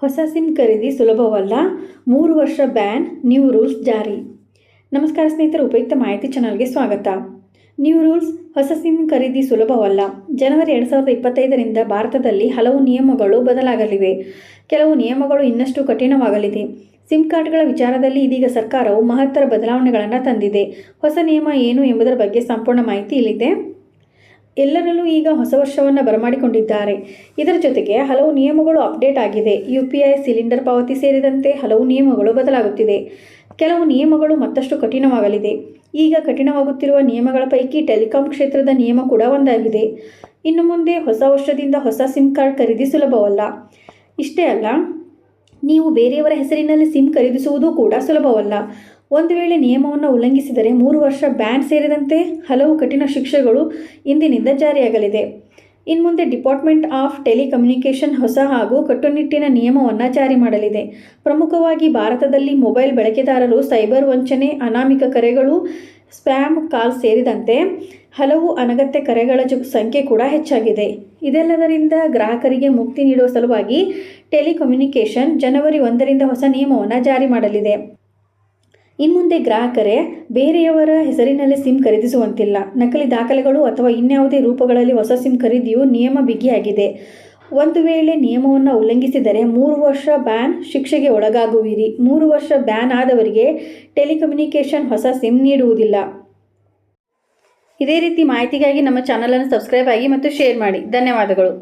ಹೊಸ ಸಿಮ್ ಖರೀದಿ ಸುಲಭವಲ್ಲ. ಮೂರು ವರ್ಷ ಬ್ಯಾನ್ ನ್ಯೂ ರೂಲ್ಸ್ ಜಾರಿ. ನಮಸ್ಕಾರ ಸ್ನೇಹಿತರು, ಉಪಯುಕ್ತ ಮಾಹಿತಿ ಚಾನಲ್ಗೆ ಸ್ವಾಗತ. ನ್ಯೂ ರೂಲ್ಸ್ ಹೊಸ ಸಿಮ್ ಖರೀದಿ ಸುಲಭವಲ್ಲ. ಜನವರಿ ಎರಡು ಸಾವಿರದ ಇಪ್ಪತ್ತೈದರಿಂದ ಭಾರತದಲ್ಲಿ ಹಲವು ನಿಯಮಗಳು ಬದಲಾಗಲಿವೆ. ಕೆಲವು ನಿಯಮಗಳು ಇನ್ನಷ್ಟು ಕಠಿಣವಾಗಲಿದೆ. ಸಿಮ್ ಕಾರ್ಡ್ಗಳ ವಿಚಾರದಲ್ಲಿ ಇದೀಗ ಸರ್ಕಾರವು ಮಹತ್ತರ ಬದಲಾವಣೆಗಳನ್ನು ತಂದಿದೆ. ಹೊಸ ನಿಯಮ ಏನು ಎಂಬುದರ ಬಗ್ಗೆ ಸಂಪೂರ್ಣ ಮಾಹಿತಿ ಇಲ್ಲಿದೆ. ಎಲ್ಲರಲ್ಲೂ ಈಗ ಹೊಸ ವರ್ಷವನ್ನು ಬರಮಾಡಿಕೊಂಡಿದ್ದಾರೆ. ಇದರ ಜೊತೆಗೆ ಹಲವು ನಿಯಮಗಳು ಅಪ್ಡೇಟ್ ಆಗಿದೆ. ಯು ಪಿ ಐ ಸಿಲಿಂಡರ್ ಪಾವತಿ ಸೇರಿದಂತೆ ಹಲವು ನಿಯಮಗಳು ಬದಲಾಗುತ್ತಿದೆ. ಕೆಲವು ನಿಯಮಗಳು ಮತ್ತಷ್ಟು ಕಠಿಣವಾಗಲಿದೆ. ಈಗ ಕಠಿಣವಾಗುತ್ತಿರುವ ನಿಯಮಗಳ ಪೈಕಿ ಟೆಲಿಕಾಂ ಕ್ಷೇತ್ರದ ನಿಯಮ ಕೂಡ ಒಂದಾಗಿದೆ. ಇನ್ನು ಮುಂದೆ ಹೊಸ ವರ್ಷದಿಂದ ಹೊಸ ಸಿಮ್ ಕಾರ್ಡ್ ಖರೀದಿ ಸುಲಭವಲ್ಲ. ಇಷ್ಟೇ ಅಲ್ಲ, ನೀವು ಬೇರೆಯವರ ಹೆಸರಿನಲ್ಲಿ ಸಿಮ್ ಖರೀದಿಸುವುದು ಕೂಡ ಸುಲಭವಲ್ಲ. ಒಂದು ವೇಳೆ ನಿಯಮವನ್ನು ಉಲ್ಲಂಘಿಸಿದರೆ ಮೂರು ವರ್ಷ ಬ್ಯಾನ್ ಸೇರಿದಂತೆ ಹಲವು ಕಠಿಣ ಶಿಕ್ಷೆಗಳು ಇಂದಿನಿಂದ ಜಾರಿಯಾಗಲಿದೆ. ಇನ್ನು ಮುಂದೆ ಡಿಪಾರ್ಟ್ಮೆಂಟ್ ಆಫ್ ಟೆಲಿಕಮ್ಯುನಿಕೇಷನ್ ಹೊಸ ಹಾಗೂ ಕಟ್ಟುನಿಟ್ಟಿನ ನಿಯಮವನ್ನು ಜಾರಿ ಮಾಡಲಿದೆ. ಪ್ರಮುಖವಾಗಿ ಭಾರತದಲ್ಲಿ ಮೊಬೈಲ್ ಬಳಕೆದಾರರು, ಸೈಬರ್ ವಂಚನೆ, ಅನಾಮಿಕ ಕರೆಗಳು, ಸ್ಪ್ಯಾಮ್ ಕಾಲ್ ಸೇರಿದಂತೆ ಹಲವು ಅನಗತ್ಯ ಕರೆಗಳ ಜೊ, ಸಂಖ್ಯೆ ಕೂಡ ಹೆಚ್ಚಾಗಿದೆ. ಇದೆಲ್ಲದರಿಂದ ಗ್ರಾಹಕರಿಗೆ ಮುಕ್ತಿ ನೀಡುವ ಸಲುವಾಗಿ ಟೆಲಿಕಮ್ಯುನಿಕೇಷನ್ ಜನವರಿ ಒಂದರಿಂದ ಹೊಸ ನಿಯಮವನ್ನು ಜಾರಿ ಮಾಡಲಿದೆ. ಇನ್ಮುಂದೆ ಗ್ರಾಹಕರೇ, ಬೇರೆಯವರ ಹೆಸರಿನಲ್ಲಿ ಸಿಮ್ ಖರೀದಿಸುವಂತಿಲ್ಲ. ನಕಲಿ ದಾಖಲೆಗಳು ಅಥವಾ ಇನ್ಯಾವುದೇ ರೂಪಗಳಲ್ಲಿ ಹೊಸ ಸಿಮ್ ಖರೀದಿಯು ನಿಯಮ ಬಿಗಿಯಾಗಿದೆ. ಒಂದು ವೇಳೆ ನಿಯಮವನ್ನು ಉಲ್ಲಂಘಿಸಿದರೆ ಮೂರು ವರ್ಷ ಬ್ಯಾನ್ ಶಿಕ್ಷೆಗೆ ಒಳಗಾಗುವಿರಿ. ಮೂರು ವರ್ಷ ಬ್ಯಾನ್ ಆದವರಿಗೆ ಟೆಲಿಕಮ್ಯುನಿಕೇಷನ್ ಹೊಸ ಸಿಮ್ ನೀಡುವುದಿಲ್ಲ. ಇದೇ ರೀತಿ ಮಾಹಿತಿಗಾಗಿ ನಮ್ಮ ಚಾನಲನ್ನು ಸಬ್ಸ್ಕ್ರೈಬ್ ಆಗಿ ಮತ್ತು ಶೇರ್ ಮಾಡಿ. ಧನ್ಯವಾದಗಳು.